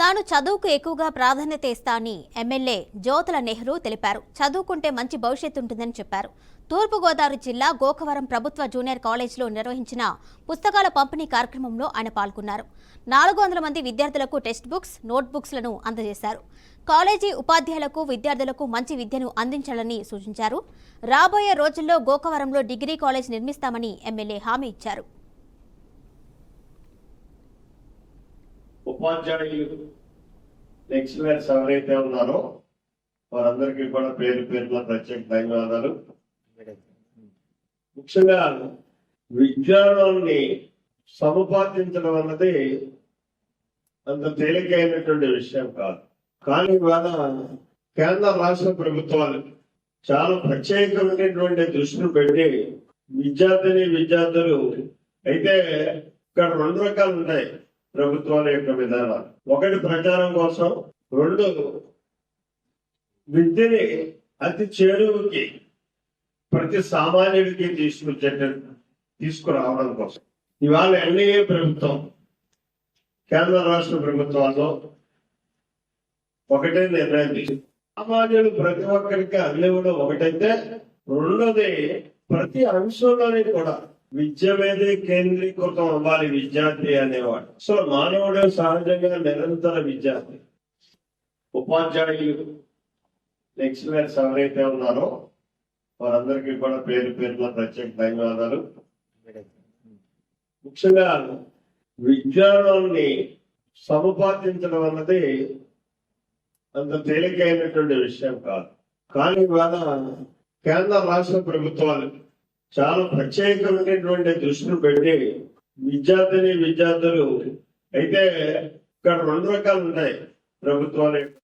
తాను చదువుకు ఎక్కువగా ప్రాధాన్యత ఇస్తా అని ఎమ్మెల్యే జ్యోతుల నెహ్రూ తెలిపారు. చదువుకుంటే మంచి భవిష్యత్తు ఉంటుందని చెప్పారు. తూర్పుగోదావరి జిల్లా గోకవరం ప్రభుత్వ జూనియర్ కాలేజీలో నిర్వహించిన పుస్తకాల పంపిణీ కార్యక్రమంలో ఆయన పాల్గొన్నారు. నాలుగు వందల మంది విద్యార్థులకు టెక్స్ట్ బుక్స్ నోట్బుక్స్లను అందజేశారు. కాలేజీ ఉపాధ్యాయులకు విద్యార్థులకు మంచి విద్యను అందించాలని సూచించారు. రాబోయే రోజుల్లో గోకవరంలో డిగ్రీ కాలేజ్ నిర్మిస్తామని ఎమ్మెల్యే హామీ ఇచ్చారు. ఉపాధ్యాయులు లెక్చరర్స్ ఎవరైతే ఉన్నారో వారందరికీ కూడా పేరు పేరున ప్రత్యేక ధన్యవాదాలు. ముఖ్యంగా విజ్ఞానాన్ని సముపార్జించడం అన్నది అంత తేలికైనటువంటి విషయం కాదు. కానీ ఇవాళ కేంద్ర రాష్ట్ర ప్రభుత్వాలు చాలా ప్రత్యేకమైనటువంటి దృష్టిని పెట్టి విద్యార్థిని విద్యార్థులు అయితే ఇక్కడ రెండు రకాలు ఉంటాయి. ప్రభుత్వాల యొక్క విధానాలు. ఒకటి ప్రచారం కోసం రెండు విద్యని అతి చేరువుకి ప్రతి సామాన్యుడికి తీసుకొచ్చే తీసుకురావడం కోసం. ఇవాళ ఎన్డీఏ ప్రభుత్వం కేంద్ర రాష్ట్ర ప్రభుత్వాల్లో ఒకటే నిర్ణయం తీసుకుంది సామాన్యుడు ప్రతి ఒక్కరికి అందివ్వడం ఒకటైతే రెండోది ప్రతి అంశంలోని కూడా విద్య మీదే కేంద్రీకృతం అవ్వాలి విద్యార్థి అనేవాడు. సో మానవుడు సహజంగా నిరంతర విద్యార్థి. ఉపాధ్యాయులు లెక్చరర్స్ ఎవరైతే ఉన్నారో వారందరికీ కూడా పేరు పేరున ప్రత్యేక ధన్యవాదాలు. ముఖ్యంగా విజ్ఞానాన్ని సముపార్జించడం అన్నది అంత తేలికైనటువంటి విషయం కాదు. కానీ ఇవాళ కేంద్ర రాష్ట్ర ప్రభుత్వాలు చాలా ప్రత్యేకమైనటువంటి దృష్టిని పెట్టి విద్యార్థిని విద్యార్థులు అయితే ఇక్కడ రెండు రకాలు ఉంటాయి ప్రభుత్వాలు